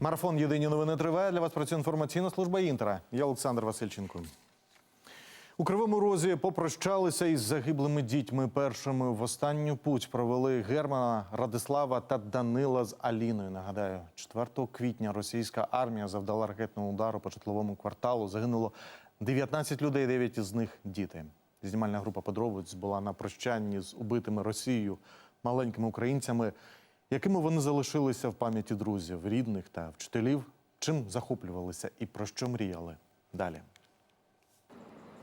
Марафон Єдині новини триває. Для вас працює інформаційна служба Інтера. Я Олександр Васильченко. У Кривому Розі попрощалися із загиблими дітьми. Першими в останню путь провели Германа Радислава та Данила з Аліною. Нагадаю, 4 квітня російська армія завдала ракетного удару по житловому кварталу. Загинуло 19 людей, 9 із них діти. Знімальна група подробиць була на прощанні з убитими Росією маленькими українцями, якими вони залишилися в пам'яті друзів, рідних та вчителів. Чим захоплювалися і про що мріяли далі.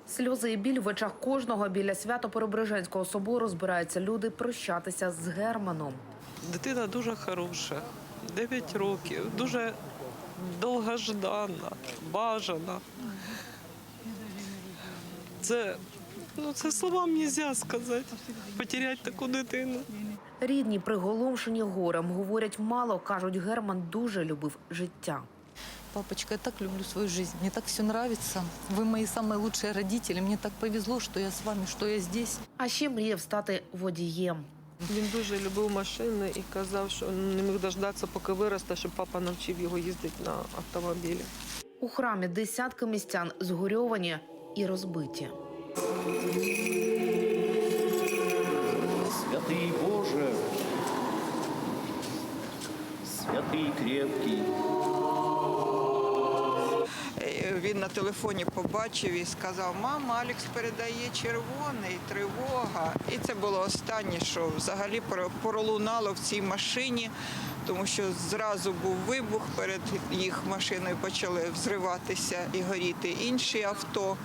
Сльози і біль в очах кожного біля Свято-Преображенського собору збираються люди прощатися з Германом. Дитина дуже хороша, 9 років, дуже довгождана, бажана. Це, ну, це словам нельзя сказати. Потеряти таку дитину. Рідні, приголомшені горем, говорять мало, кажуть, Герман дуже любив життя. Папочка, я так люблю свою жизнь, мне так все нравится. Вы мои самые лучшие родители. Мне так повезло, что я с вами, что я здесь. А ще мріяв стати водієм. Він дуже любив машини і казав, що не міг дождатися, поки виросте, щоб папа навчив його їздити на автомобілі. У храмі десятки містян згорьовані і розбиті. Святий крепкий. Він на телефоні побачив і сказав: Мама, Алекс передає червоний, тривога. І це було останнє, що взагалі про- пролунало в цій машині, тому що зразу був вибух перед їх машиною, почали взриватися і горіти інші авто.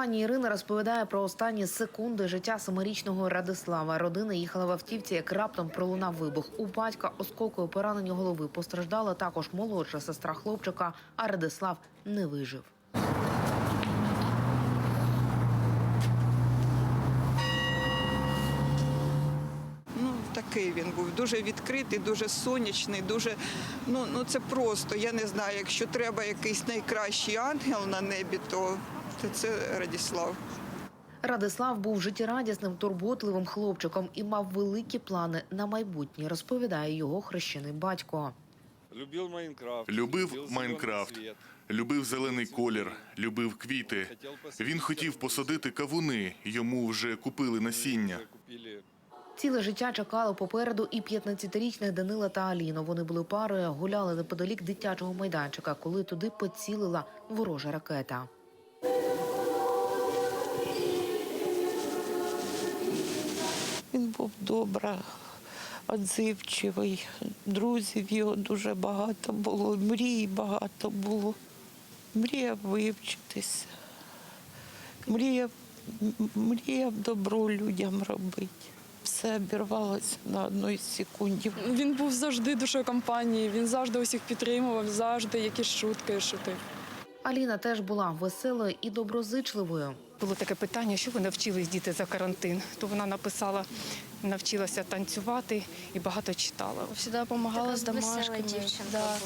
Пані Ірина розповідає про останні секунди життя семирічного Радислава. Родина їхала в автівці, як раптом пролунав вибух. У батька осколкою поранення голови постраждала також молодша сестра хлопчика, а Радислав не вижив. Ну, такий він був дуже відкритий, дуже сонячний, дуже ну, ну це просто. Я не знаю, якщо треба якийсь найкращий ангел на небі, то, то це Радіслав. Радислав був життєрадісним, турботливим хлопчиком і мав великі плани на майбутнє, розповідає його хрещений батько. Любив Майнкрафт. Любив Майнкрафт, любив зелений колір, любив квіти. Він хотів посадити кавуни. Йому вже купили насіння. Ціле життя чекало попереду і 15-річних Данила та Аліну. Вони були парою, гуляли неподалік дитячого майданчика, коли туди поцілила ворожа ракета. Був добра, відзивчивий. Друзів його дуже багато було, мрій багато було. Мріяв вивчитися. Мріяв, мріяв добро людям робити. Все обірвалося на одній секунді. Він був завжди душою компанії, він завжди усіх підтримував, завжди якісь шутки шутив. Аліна теж була веселою і доброзичливою. Було таке питання, що ви навчились діти за карантин. То вона написала, навчилася танцювати і багато читала. Завжди допомагала з домашками. дівчинка Да.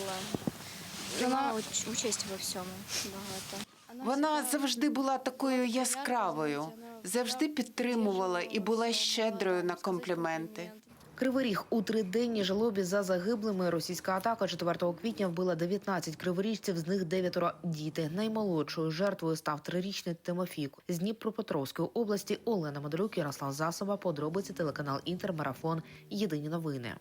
була. Уч- участь во всьому багато. Вона завжди була такою яскравою, завжди підтримувала і була щедрою на компліменти. Кривий Ріг у триденній жалобі за загиблими. Російська атака 4 квітня вбила 19 криворіжців, з них дев'ятеро діти. Наймолодшою жертвою став трирічний Тимофійко. З Дніпропетровської області Олена Мадрук, Ярослав Засоба. Подробиці телеканал Інтермарафон. Єдині новини.